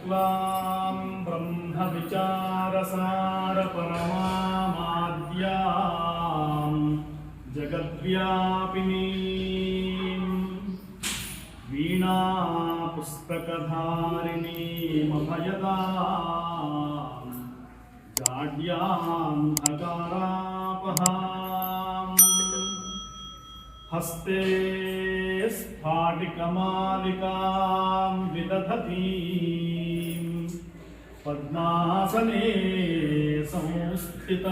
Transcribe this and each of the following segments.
शुक्लां ब्रह्मविचारसारपरमामाद्यां जगद्व्यापिनीं। वीणापुस्तकधारिणीमभयदां जाड्याम् हकारापहाम् हस्ते स्फाटिकमालिकां विदधतीं। पद्मासने संस्थिताम्।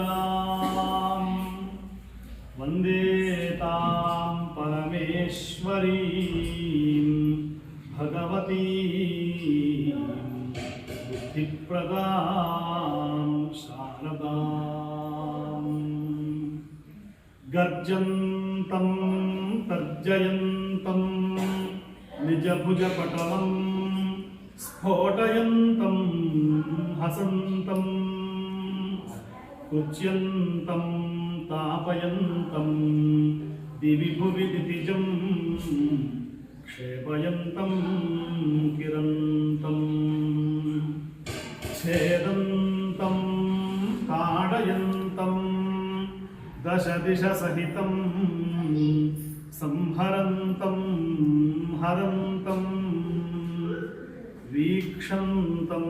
वंदे तां परमेश्वरीं भगवतीं बुद्धिप्रदां शारदाम् गर्जन्तं तर्जयन्तं స్ఫోటయంతం హసంతం కుచ్యంతం తాపయంతం దివి భువి దితిజం క్షేపయంతం కిరంతం. ఛేదంతం తాడయంతం దశ దిశ సహితం సంహరంతం హరంతం. వీక్షంతం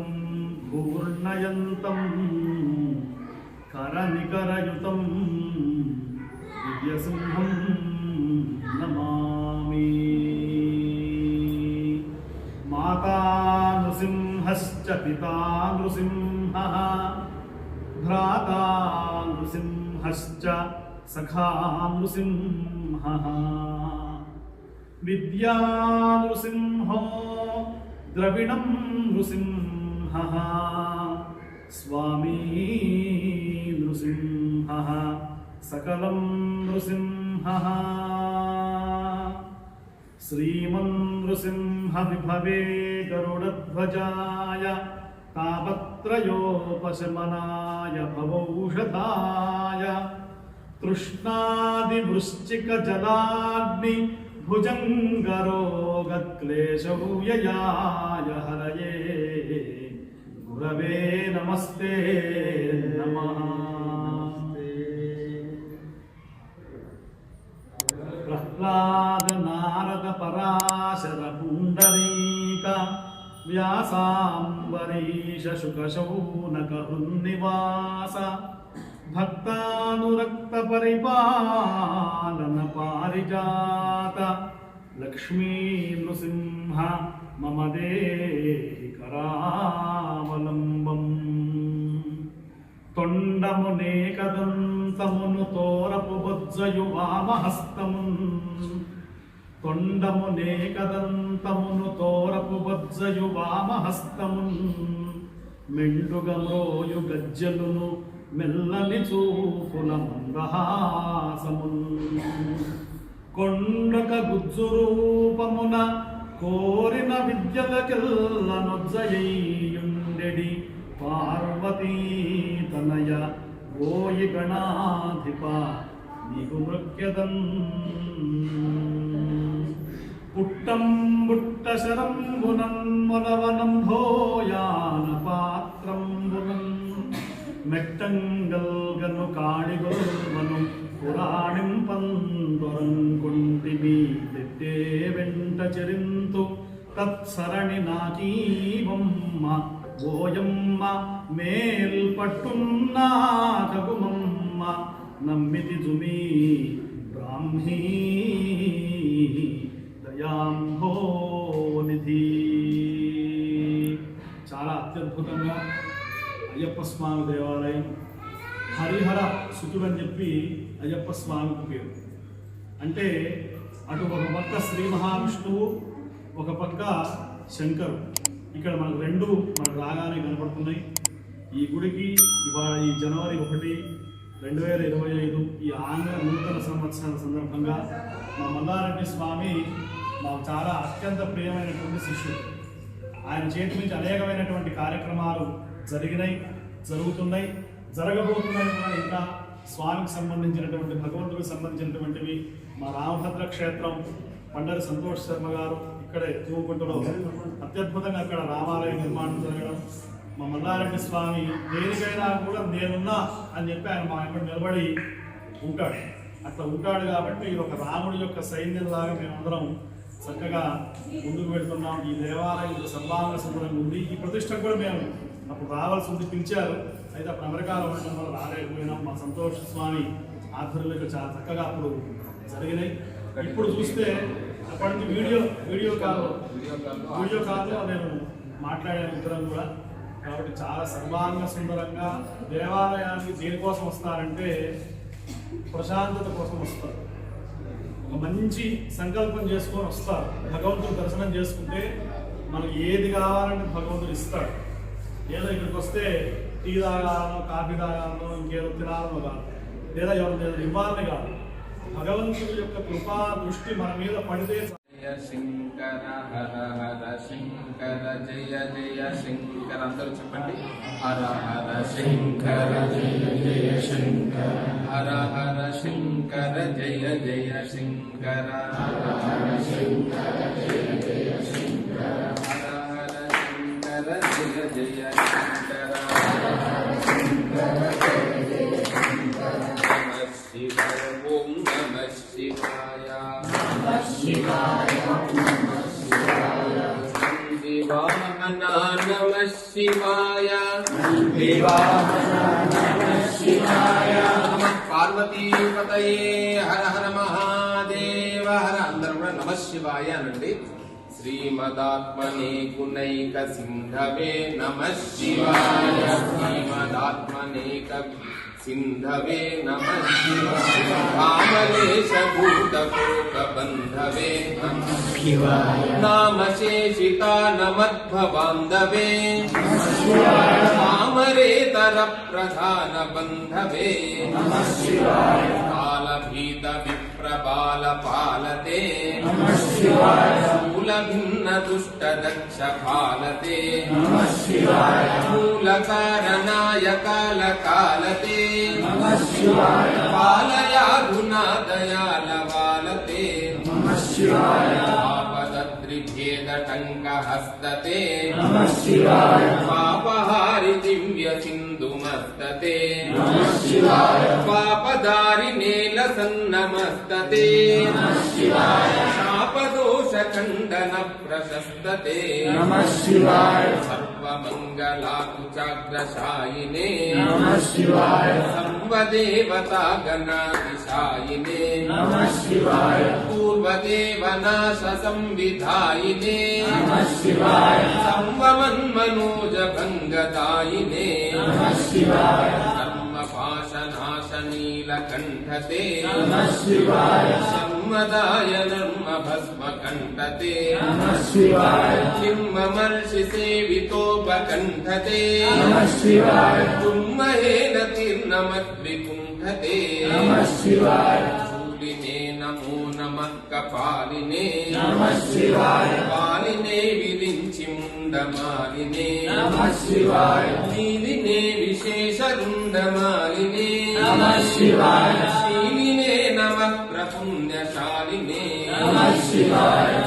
భూర్ణయంతం కరనికరయుతం దివ్యసింహం నమామి. మాతా నృసింహశ్చ పితా నృసింహ భ్రాతా నృసింహశ్చ సఖా నృసింహ. విద్యా నృసింహో विद्या नृसिंहो द्रविणं नृसिंहः स्वामी नृसिंहः सकलं नृसिंहः श्रीमन्नृसिंहविभवे गरुडध्वजाय तापत्रयोपशमनाय भवौषधाय तृष्णादिवृश्चिकजलाग्नि भुजङ्गरोगक्लेशौययाय हरये गुरवे नमस्ते नमः प्रह्लाद नारद पराशर पुण्डरीक व्यासाम्बरीश शुकशौनक हृन्निवास भक्तानुरक्त परिपालन पारिजात लक्ष्मी नृसिंह मम देहि करावलम्बम् తొండమునేకదంతమును తోరపు బొజ్జయు వామహస్తమున్ తొండమునేకదంతమును తోరపు బొజ్జయు వామహస్తమున్ మెండుగమ్రోయు గజ్జలును మెల్లని చూపుల మందహాసమున్ కొండక గుజ్జు రూపమున కోరిన విద్యలకెల్ల నొజ్జయ్యుండెడి పార్వతీ తనయ ఓయి గణాధిప నీకు మృక్యదన్ పుట్టం బుట్ట శరంబునం మొలవనం భోయాన పాత్రంబునం మెట్టంగల్గను కాళిగొల్వను పురాణింపందొరంకుంటిమి తెట్టే వెంట చెరింతు. తత్సరణి నాకీవమ్మ ఓయమ్మ మేల్ పట్టున్నా కగుమమ్మ. నమ్మితి జుమీ బ్రాహ్మీ. దయాంభోనిధి చాలా అత్యద్భుతంగా అయ్యప్ప స్వామి దేవాలయం హరిహర సుతుడని చెప్పి అయ్యప్ప స్వామికి పేరు. అంటే అటు ఒక పక్క శ్రీ మహావిష్ణువు ఒక పక్క శంకరు. ఇక్కడ మనకు రెండు మనకు రాగానే కనపడుతున్నాయి. ఈ గుడికి ఇవాళ ఈ జనవరి ఒకటి రెండు వేల ఇరవై ఐదు ఈ ఆంగ్ల నూతన సంవత్సరాల సందర్భంగా మా మల్లారెడ్డి స్వామి మాకు చాలా అత్యంత ప్రియమైనటువంటి శిష్యుడు. ఆయన చేతి నుంచి అనేకమైనటువంటి కార్యక్రమాలు జరిగినాయి జరుగుతున్నాయి జరగబోతున్నాయి కూడా. ఇంకా స్వామికి సంబంధించినటువంటి భగవంతుడికి సంబంధించినటువంటివి మా రామభద్ర క్షేత్రం పండరి సంతోష్ శర్మ గారు ఇక్కడే తూగుంటలో అత్యద్భుతంగా అక్కడ రామాలయ నిర్మాణం జరగడం మా మల్లారెడ్డి స్వామి దేనికైనా కూడా నేనున్నా అని చెప్పి ఆయన మా ఇక్కడ నిలబడి ఉంటాడు. అట్లా ఉంటాడు కాబట్టి ఇది ఒక రాముడి యొక్క సైన్యంలాగా మేమందరం చక్కగా ముందుకు వెళ్తున్నాం. ఈ దేవాలయం ఇంత సర్వాంగ సుందరంగా ఉంది. ఈ ప్రతిష్ట కూడా మేము అప్పుడు రావాల్సి ఉంది పిలిచారు. అయితే అప్పుడు అమెరికాలో ఉండడం వల్ల రాలేకపోయినాం. మా సంతోష్ స్వామి ఆధ్వర్యంలో చాలా చక్కగా అప్పుడు జరిగినాయి. ఇప్పుడు చూస్తే అప్పటి నుంచి వీడియో వీడియో కాల్ వీడియో కాల్లో నేను మాట్లాడాను ఇద్దరం కూడా. కాబట్టి చాలా సర్వాంగ సుందరంగా దేవాలయానికి దేనికోసం వస్తారంటే ప్రశాంతత కోసం వస్తారు. ఒక మంచి సంకల్పం చేసుకొని వస్తారు. భగవంతుడు దర్శనం చేసుకుంటే మనకు ఏది కావాలంటే భగవంతుడు ఇస్తాడు. ఏదో ఇక్కడికి వస్తే టీ తాగాలనో కాఫీ తాగాలనో ఇంకేదో తినాలనో కాదు. లేదా ఎవరు ఏదో ఇవ్వాలని కాదు. భగవంతుడి యొక్క కృపా దృష్టి మన మీద పడితే జయ శంకర హర హర శంకర జయ జయ శంకర. అందరూ చెప్పండి. హర హర శంకర జయ జయ శంకర హర హర శంకర జయ జయ శంకర హర హర శంకర జయ జయ శంకర. శివాయ నమ పార్వతీపతయే హర హర మహాదేవ హర అందరూ కూడా నమ శివాయ అనండి శ్రీమదాత్మనే గుణైక సింధవే నమ శివాయ శ్రీమదాత్మనేక సింధవే నమ శివాయ कामलेशभूतकोकबन्धवे नामशेषिता न मद्भवान्धवे कामरेतरप्रधानबन्धवे कालभीतविप्रबालपालते। కామరేతర ప్రధాన బంధవే కాలభీత విప్రబాల పాలతే మూల భిన్న దుష్ట దక్ష పాలతే మూల కారణాయ కాల కాలతే పాలయాధునా దయాల వాలతే ఆపదద్రిభేదటంక హస్తతే పాపహారి चंदन प्रशस्त नम शिवाय। सर्वमङ्गलाकुचाग्रसायिने नम शिवाय। सर्वदेवतागणाधिशायिने। नम शिवाय। पूर्वदेवनाशसंविधायिने। नम शिवाय। सर्वमन्मनोजभङ्गदायिने नम शिवाय। सर्वपाशनाशनीलकण्ठते नम शिवाय। कुसुमदाय नर्मभस्मकण्ठते किं सेवितोपकण्ठते चुम्महेन तीर्णमद्विकुण्ठते। शूलिने नमो नम कपालिने। पालिने विलिञ्चि मुण्डमालिने। नीलिने विशेषरुण्डमालिने। शिवाय। namah shivaya.